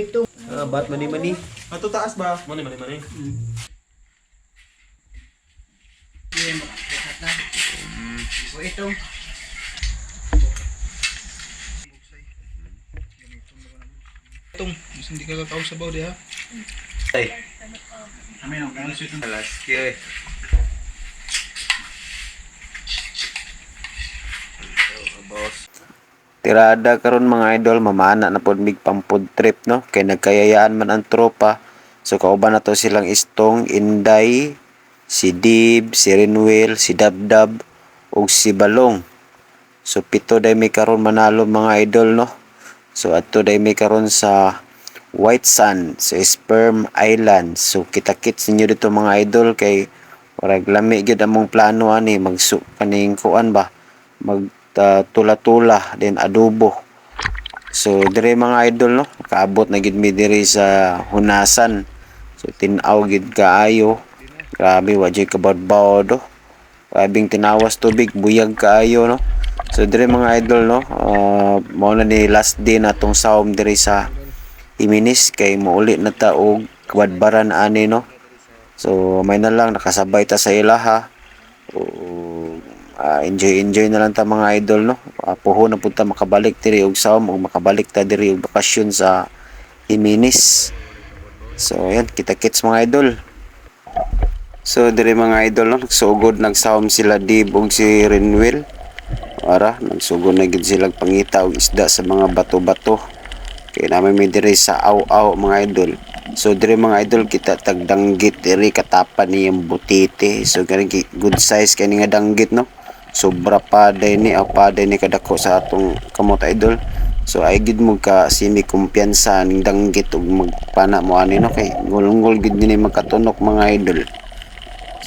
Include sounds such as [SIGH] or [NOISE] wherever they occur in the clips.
Tubig to. Ah, bat mani-mani. Ato taas ba? Mani mani mani. Yan, lahat na. O ito. Itong, mas hindi ka kakaw sa baw di ha? Ay. Amin ang kanal sito. Alas ke. Boss. Tirada karon mga idol mamana na pod mig pampud trip no kay nagkayayaan man ang tropa so kauban na to silang Istong, Inday, si Dib, si Renwell, si Dabdab ug si Balong. So pito day may karon manalo mga idol no. So adto day may karon sa White Sand sa Sperm Island. So kita-kits ninyo dito mga idol kay Warag lami gyud among plano ani magsu kaning kuan ba mag ta- tula-tula then adobo. So dire mga idol no kaabot na gid mi diri sa Hunasan. So tin-aw gid kaayo. Grabe wa jay kabadbaw do. Grabing tinawas tubig buyag kaayo no. So dire mga idol no uh, mao na ni last day na tong sawom diri sa Iminis kay muuli na ta og kabadbaran ani no. So may na lang nakasabay ta sa ilaha. O ah, enjoy enjoy na lang ta mga idol no. Uh, puho na pud ta makabalik diri og sawom o makabalik ta diri og bakasyon sa Iminis. So yan kita-kits mga idol. So diri mga idol no nagsugod nagsawom sila Dib ug si Renwell. Ara nagsugod na gid sila pangita og isda sa mga bato-bato. Kaya namin may diri sa aw-aw mga idol. So diri mga idol kita tagdanggit diri katapan ni yung butite. So kani good size kani nga danggit no. Sobra pa day ni aw pa day ni kadako sa atong kamot idol. So ay gid mo ka simi kumpiyansa ning danggit ug magpana mo ani no? Kay ngul-ngul gid ni magkatunok mga idol.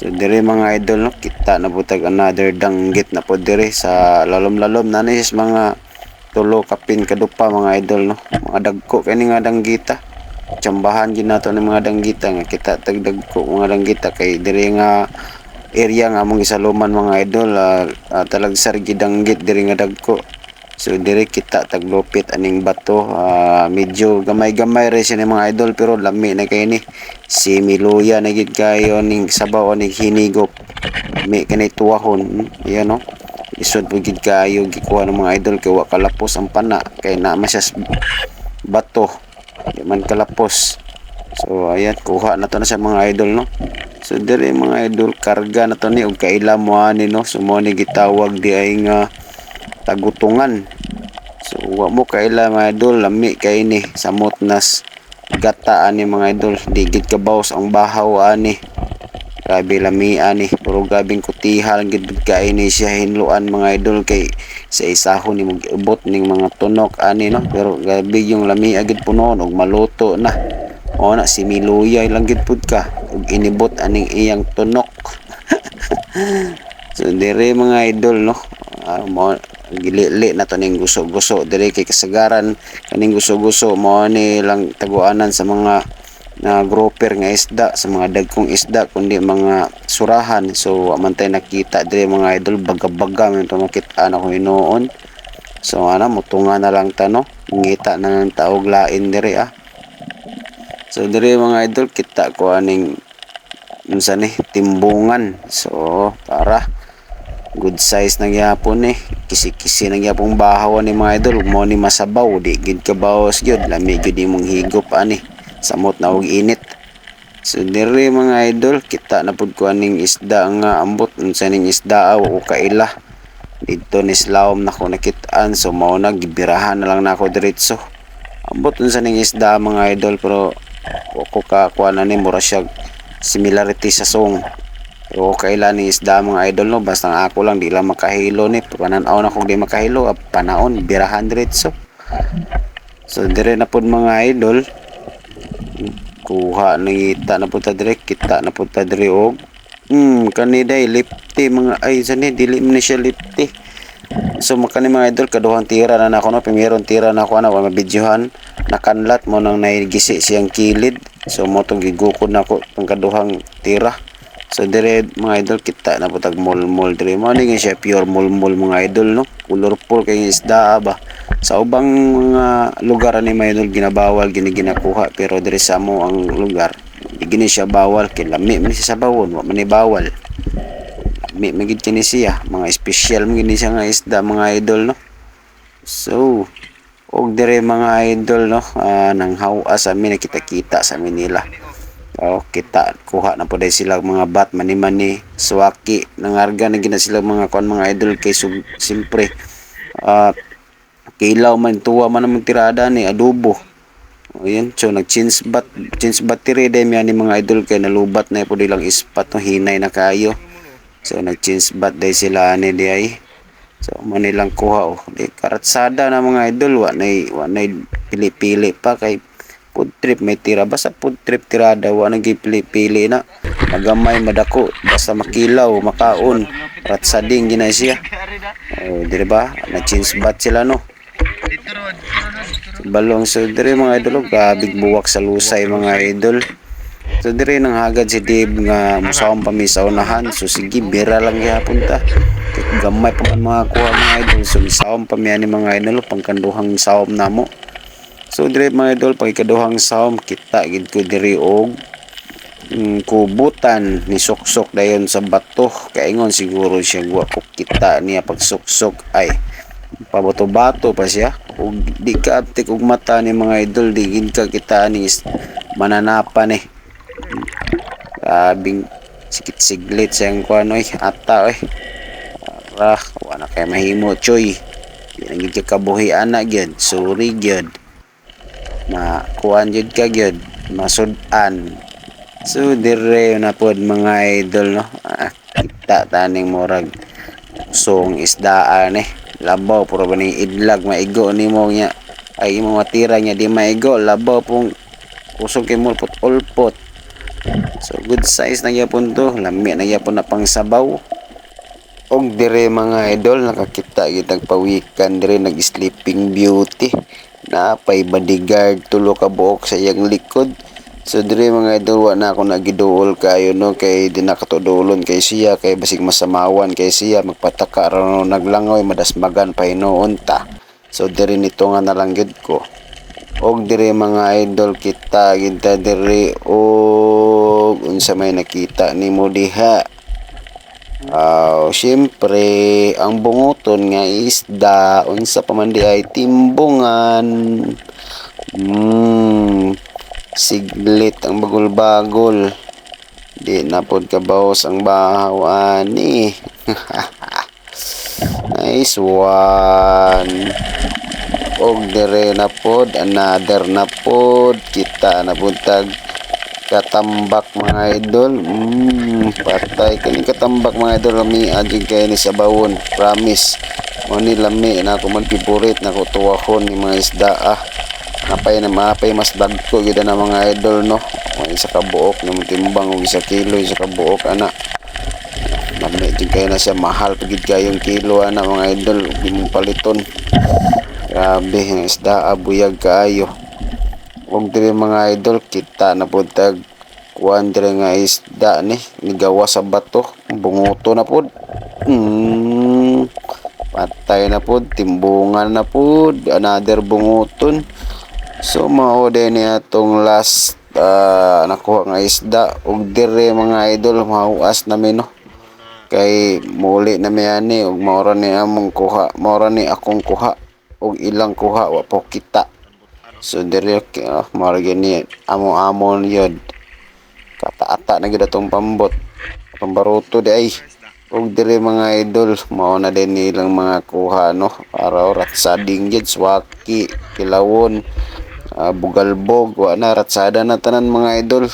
So dire mga idol no? Kita na butag another danggit na po dire sa lalom-lalom. Na ni mga tulo kapin kadupa mga idol no? Mga dagko kani nga danggita. Tsambahan gid nato ni mga danggita nga kita tag dagko mga danggita. Kay dire nga area nga among isaluman mga idol uh, uh, talagsar gid danggit dire nga dagko. So dire kita taglupit aning bato. Ah, medyo gamay-gamay ra siya ni mga idol pero lami na kay ni. Si Miluya na gid kayo ning sabaw ning hinigop mi kanay tuwahon. Yan no? Isod po gid kayo gikuha ng mga idol kay wa kalapos ang pana kay na masyas bato. Di man kalapos. So ayan kuha na to na sa mga idol no so dire mga idol karga na to ni og kaila mo ani no? So mo ni gitawag di ay nga tagutungan. So wa mo kaila mga idol lami kay ni samot nas gata ani mga idol. Di gid kabaws ang bahaw ani grabe lami ani puro gabing kutihal gid kay ni siya hinluan mga idol kay sa isahon ni mag-ubot ning mga tunok ani no? Pero grabe yung lami agid punon og maluto na. O na si Miluyay lang gid pud ka ug inibot aning iyang tunok. [LAUGHS] So dire mga idol no? Ah, mo gilili na to ning guso-guso. Dire kay kasagaran kaning guso-guso mo ni lang taguanan sa mga na grouper nga isda sa mga dagkong isda kundi mga surahan. So man nakita dire mga idol baga-baga man to makita na ko hinuon. So ana mutunga na lang ta no? Ngita na ng taog lain dire ah so dire mga idol kita ko aning unsa ni timbungan. So para good size na gyapon eh kisi-kisi na gyapong bahaw ni mga idol. Mo ni masabaw di gid kabawas gyud. Lami gyud imong higop ani. Samot na og init. So dire mga idol kita na pud ko aning isda nga ambot. Unsa ning isda o kaila. Dito ni slawom na ko nakitaan so mao na gibirahan na lang nako diretso. Ambot unsa ning isda mga idol pero ko ka kuha na ni mura siya similarity sa song. Pero kaila ni isda mga idol no? Basta ako lang di lang makahilo ni. Pananaw na kung di makahilo ah, panaon birahan diretso so dire na pud mga idol. Kuha nangita na punta dire kita na punta dire og hmm kaniday lipti mga ay sani dili man ni siya lipti so makani mga idol kaduhang tira na nako no? Primerong tira na ako na wa mabidyohan. Nakanlat mo nang naigisi siyang kilid. So mo tong gigukod na ako ang kaduhang tira. So dire mga idol kita na putag mol mol dire. Mo ni nga siya? Pure mol mol mga idol no? Colorful kay isda ba sa ubang mga lugar ani may idol ginabawal gini ginakuha pero diri sa mo ang lugar gini siya bawal. Kay lami man siya sa bawon wa man bawal lami man gid kini siya. Mga special man gini siya nga isda mga idol no? So og dire mga idol no? Ah, nang hawa sa amin nakita-kita sa amin nila. Oh, kita kuha na po sila mga bat mani-mani suwaki nangarga na gina sila mga kon mga idol kay sug, simpre ah kilaw man tuwa man ang tirada ni adobo. O yan so nag change bat change battery day mi ani mga idol kay nalubat na po dilang ispat no? Hinay na kayo so nag change bat day sila ani di ay so manilang kuha oh. Di karatsada na mga idol wa nay wa nay pili-pili pa kay food trip. May tira basta food trip tirada wa nang pili-pili na. Magamay madako basta makilaw makaon. Ratsading ginay siya. Oh di ba? Na change bat sila no? Balong so dire mga idol oh, gabig buwak sa lusay mga idol so dire nang hagad si Dave nga musawang pami sa unahan so sige bira lang gyapon ta. Gamay pa man mga kuha mga idol. So misawang pami ani mga idol pangkanduhang sawom namo. So dire mga idol pag ikaduhang kita gid ko dire og mm, kubutan ni suksok dayon sa bato. Kaingon siguro siya guwa ko kita niya pag suksok ay pabato-bato pa siya. Ug di ka aptik og mata ni mga idol di ka kita ni mananapan eh grabing sikit siglit siyang kuan oy ata oy. Para wala kay mahimo choy. Na gid ka kabuhi ana gyud. Sorry gyud. Na kuan gyud ka gyud. Masud-an. So dire na pod mga idol no? Ah, kita taning murag song isdaan eh. Labaw puro ba ni idlag maigo ni mo nya ay imo matira nya di maigo. Labaw pong kusog kay mo put ulpot so good size na gyapon to. Lami na gyapon na pang sabaw. Og dire mga idol nakakita gitag pawikan dire nag sleeping beauty. Na pay bodyguard tulo ka buok sa iyang likod. So dire mga idol wa na ako nagiduol kayo no? Kay di nakatudulon kay siya kay basig masamawan kay siya. Magpataka ro naglangoy madasmagan pa hinuon ta. So dire nito nga nalang gyud ko. Og dire mga idol kita ginta dire og unsa may nakita nimo diha. Ah, syempre ang bunguton nga isda unsa pa ay timbungan. Mm, siglit ang bagol-bagol. Di na pod kabaos ang bahaw ani. [LAUGHS] nice one. Og dire na pod another na pod kita na buntag katambak mga idol. Mm, patay. Kani katambak mga idol. Lami adjig kay ni sa bawon. Promise. Mo ni lami na ako man favorite na ko ni mga isda ah. Napay na mapay mas dagko gid na mga idol no? O isa ka buok na timbang og isa kilo isa ka buok ana. Lami din kayo na siya. Mahal pagid kayong kilo ana mga idol. Di mo paliton. Grabe ang isda abuyag kaayo og dire mga idol kita na pud tag kuan dire nga isda ni nigawa sa bato. Bungoto na pud. Mm, patay na pud timbungan na pud. Another bungoton So mao din ni atong last ah, nakuha nga isda. Ug dire mga idol mahuas namin no. Kay muli na ani ug maura ni among kuha, maura ni akong kuha. Ug ilang kuha wa po kita. So dire uh, maura gini amo-amo yun. Kata-ata na gid atong pambot. Pambaruto di ay. Ug dire mga idol mao na din nilang mga kuha no? Para ratsading gid swaki kilawon ah, bugalbog. Wa na ratsada na tanan mga idol.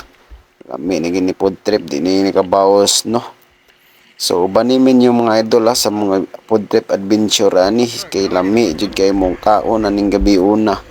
Kami ni gini food trip di ni nakabawas no? So banimin yung mga idol ha, sa mga food trip adventure ani. Kay lami jud kay mong kaon aning gabi una